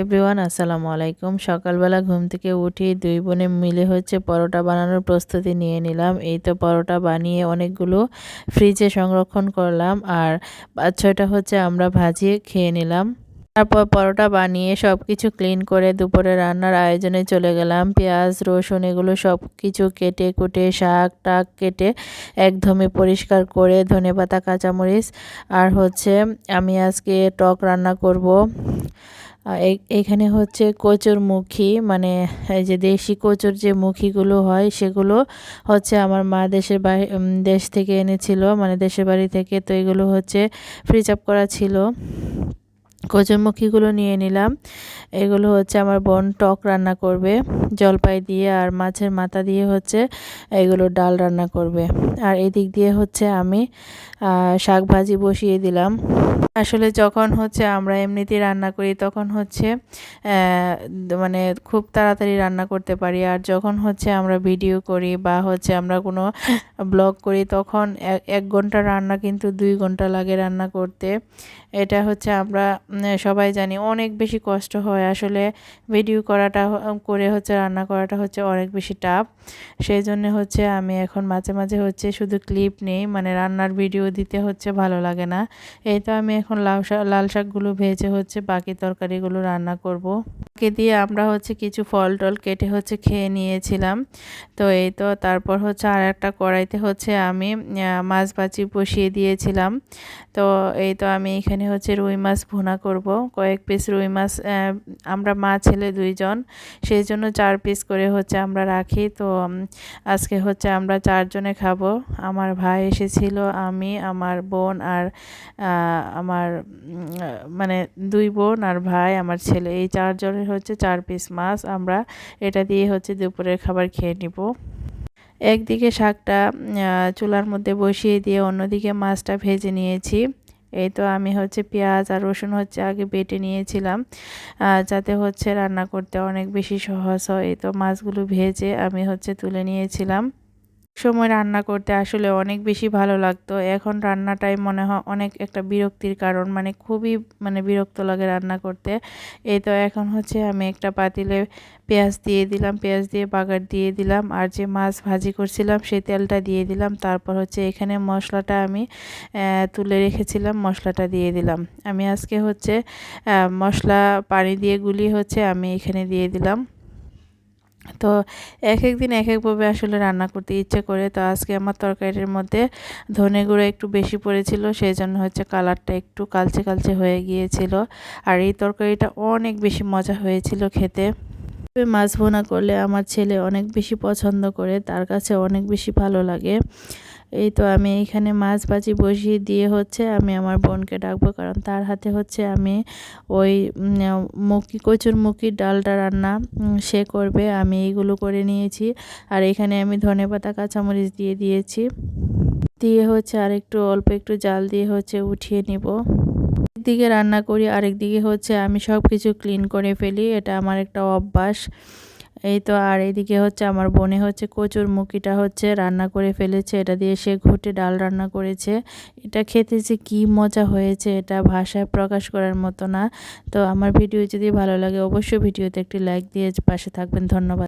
Everyone, আসসালামু আলাইকুম। সকালবেলা ঘুম থেকে উঠি দুই বোনে মিলে হচ্ছে পরোটা বানানোর প্রস্তুতি নিয়ে নিলাম। এই তো পরোটা বানিয়ে অনেকগুলো ফ্রিজে সংরক্ষণ করলাম আর পাঁচ ছয়টা হচ্ছে আমরা ভাজিয়ে খেয়ে নিলাম। তারপর পরোটা বানিয়ে সব কিছু ক্লিন করে দুপুরে রান্নার আয়োজনে চলে গেলাম। পেঁয়াজ, রসুন এগুলো সব কিছু কেটে কুটে শাক টাক কেটে একদমই পরিষ্কার করে ধনে পাতা কাঁচামরিচ আর হচ্ছে আমি আজকে টক রান্না করব। এখানে হচ্ছে কচুর মুখী মানে এই যে দেশি কচুর যে মুখীগুলো হয়, সেগুলো হচ্ছে আমার মা দেশের বাড়ি দেশ থেকে এনেছিল মানে দেশের বাড়ি থেকে, তো এগুলো হচ্ছে ফ্রিজ আপ করা ছিল। কচুরমুখীগুলো নিয়ে নিলাম। এগুলো হচ্ছে আমার বোন টক রান্না করবে, জলপাই দিয়ে আর মাছের মাথা দিয়ে হচ্ছে এগুলো ডাল রান্না করবে। আর এদিক দিয়ে হচ্ছে আমি শাক ভাজি বসিয়ে দিলাম। আসলে যখন হচ্ছে আমরা এমনিতেই রান্না করি, তখন হচ্ছে মানে খুব তাড়াতাড়ি রান্না করতে পারি। আর যখন হচ্ছে আমরা ভিডিও করি বা হচ্ছে আমরা কোনো ব্লগ করি, তখন এক ঘণ্টা রান্না কিন্তু দুই ঘণ্টা লাগে রান্না করতে। এটা হচ্ছে আমরা সবাই জানি অনেক বেশি কষ্ট হয়। আসলে ভিডিও করাটা করে হচ্ছে রান্না করাটা হচ্ছে অনেক বেশি টাফ। সেই জন্য হচ্ছে আমি এখন মাঝে মাঝে হচ্ছে শুধু ক্লিপ নেই মানে রান্নার ভিডিও দিতে হচ্ছে ভালো লাগে না। এই তো আমি এখন লাল শাক, লাল শাকগুলো ভেজে হচ্ছে, বাকি তরকারিগুলো রান্না করব। কে দিয়ে আমরা হচ্ছে কিছু ফল টল কেটে হচ্ছে খেয়ে নিয়েছিলাম। তো এই তো তারপর হচ্ছে আর একটা কড়াইতে হচ্ছে আমি মাছ ভাজি বসিয়ে দিয়েছিলাম। তো এই তো আমি এখানে হচ্ছে রুই মাছ ভুনা করব। কয়েক পিস রুই মাছ আমরা মা ছেলে দুইজন, সেই জন্য চার পিস করে হচ্ছে আমরা রাখি। তো আজকে হচ্ছে আমরা চারজনে খাব। আমার ভাই এসেছিল, আমি, আমার বোন আর আমার মানে দুই বোন আর ভাই, আমার ছেলে। এই চারজনের হচ্ছে চার পিস মাছ। আমরা এটা দিয়ে হচ্ছে দুপুরের খাবার খেয়ে নিব। একদিকে শাকটা চুলার মধ্যে বসিয়ে দিয়ে অন্যদিকে মাছটা ভেজে নিয়েছি। এই তো আমি হচ্ছে পেঁয়াজ আর রসুন হচ্ছে আগে বেটে নিয়েছিলাম যাতে হচ্ছে রান্না করতে অনেক বেশি সহজ হয়। এই তো মাছগুলো ভেজে আমি হচ্ছে তুলে নিয়েছিলাম। সময় রান্না করতে আসলে অনেক বেশি ভালো লাগতো। এখন রান্নাটাই মনে হয় অনেক একটা বিরক্তির কারণ মানে খুবই মানে বিরক্ত লাগে রান্না করতে। এই তো এখন হচ্ছে আমি একটা পাতিলে পেঁয়াজ দিয়ে দিলাম, পেঁয়াজ দিয়ে বাগার দিয়ে দিলাম, আর যে মাছ ভাজি করছিলাম সেই তেলটা দিয়ে দিলাম। তারপর হচ্ছে এখানে মশলাটা আমি তুলে রেখেছিলাম, মশলাটা দিয়ে দিলাম। আমি আজকে হচ্ছে মশলা পানি দিয়ে গুলি হচ্ছে আমি এখানে দিয়ে দিলাম। তো এক এক দিন এক একভাবে আসলে রান্না করতে ইচ্ছে করে। তো আজকে আমার তরকারির মধ্যে ধনে গুঁড়ো একটু বেশি পড়েছিল সেই জন্য হচ্ছে কালারটা একটু কালচে কালচে হয়ে গিয়েছিল। আর এই তরকারিটা অনেক বেশি মজা হয়েছিল খেতে। মাছ ভোনা করলে আমার ছেলে অনেক বেশি পছন্দ করে, তার কাছে অনেক বেশি ভালো লাগে। এই তো আমি এইখানে মাছ ভাজি বসিয়ে দিয়ে হচ্ছে আমি আমার বোনকে ডাকবো, কারণ তার হাতে হচ্ছে আমি ওই মুখি, কচুর মুখির ডালটা রান্না সে করবে, আমি এইগুলো করে নিয়েছি। আর এখানে আমি ধনে পাতা, কাঁচামরিচ দিয়ে দিয়েছি। দিয়ে হচ্ছে আর একটু অল্প একটু জাল দিয়ে হচ্ছে উঠিয়ে নিব। একদিকে রান্না করি আরেক দিকে হচ্ছে আমি সব কিছু ক্লিন করে ফেলি, এটা আমার একটা অভ্যাস। এই তো আর এদিকে হচ্ছে আমার বোনে হচ্ছে কচুর মুখিটা হচ্ছে রান্না করে ফেলেছে। এটা দিয়ে সে ঘুটে ডাল রান্না করেছে। এটা খেতে যে কী মজা হয়েছে, এটা ভাষায় প্রকাশ করার মতো না। তো আমার ভিডিও যদি ভালো লাগে অবশ্যই ভিডিওতে একটি লাইক দিয়ে পাশে থাকবেন। ধন্যবাদ।